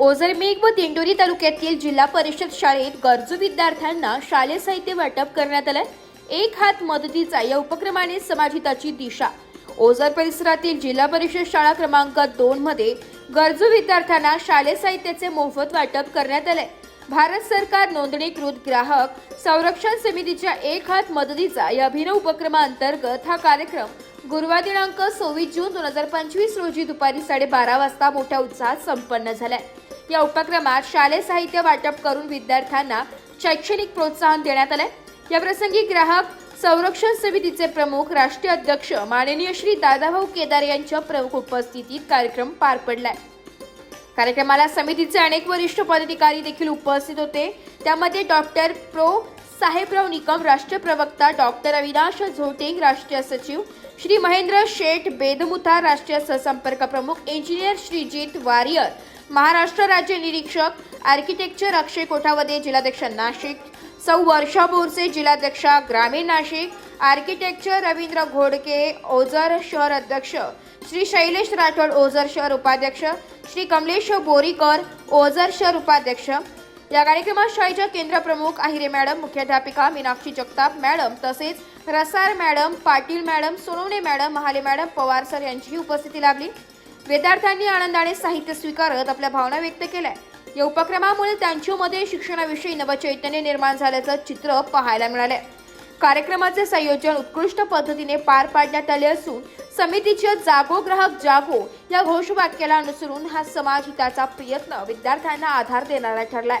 ओझरमेघ व दिंडोरी तालुक्यातील जिल्हा परिषद शाळेत गरजू विद्यार्थ्यांना शालेय साहित्य वाटप करण्यात आलं एक हात मदतीचा या उपक्रमाने समाजहिताची दिशा. ओझर परिसरातील जिल्हा परिषद शाळा क्रमांक दोन मध्ये गरजू विद्यार्थ्यांना शालेय साहित्याचे मोफत वाटप करण्यात आले भारत सरकार नोंदणीकृत ग्राहक संरक्षण समितीच्या एक हात मदतीचा या अभिनव उपक्रमाअंतर्गत हा कार्यक्रम गुरुवार दिनांक सव्वीस जून दोन हजार पंचवीस रोजी दुपारी साडेबारा वाजता मोठ्या उत्साहात संपन्न झालाय. या उपक्रमात शालेय साहित्य वाटप करून विद्यार्थ्यांना शैक्षणिक प्रोत्साहन देण्यात आलंय. या प्रसंगी ग्राहक संरक्षण समितीचे प्रमुख राष्ट्रीय अध्यक्ष माननीय श्री दादाभाऊ केदार यांच्या प्रमुख उपस्थितीत कार्यक्रम पार पडलाय. कार्यक्रमाला समितीचे अनेक वरिष्ठ पदाधिकारी देखील उपस्थित होते. त्यामध्ये डॉक्टर प्रो. साहेबराव निकम राष्ट्रीय प्रवक्ता डॉक्टर अविनाश झोटिंग राष्ट्रीय सचिव श्री महेंद्र शेठ बेदमुथा राष्ट्रीय सहसंपर्क प्रमुख इंजिनियर श्रीजित वारियर महाराष्ट्र राज्य निरीक्षक आर्किटेक्चर अक्षय कोठावदे जिल्हाध्यक्ष नाशिक सौ वर्षा बोरसे जिल्हाध्यक्षा ग्रामीण नाशिक आर्किटेक्चर रवींद्र घोडके ओझर शहर अध्यक्ष श्री शैलेश राठोड ओझर शहर उपाध्यक्ष श्री कमलेश बोरीकर ओझर शहर उपाध्यक्ष या कार्यक्रमात शाळेच्या केंद्रप्रमुख आहिरे मॅडम मुख्याध्यापिका मीनाक्षी जगताप मॅडम तसेच Rasar madam Patil madam Sonawane madam Mahale madam Pawar sir यांचीही उपस्थिती लाभली. विद्यार्थ्यांनी आनंदाने साहित्य स्वीकारत आपल्या भावना व्यक्त केल्या. या उपक्रमामुळे त्यांच्यामध्ये शिक्षणाविषयी नवचैतन्य निर्माण झाल्याचं चित्र पाहायला मिळाले कार्यक्रमाचे संयोजन उत्कृष्ट पद्धतीने पार पाडण्यात आले असून समितीच्या जागो ग्राहक जागो या घोषवाक्याला अनुसरून हा समाज हिताचा प्रयत्न विद्यार्थ्यांना आधार देणारा ठरलाय.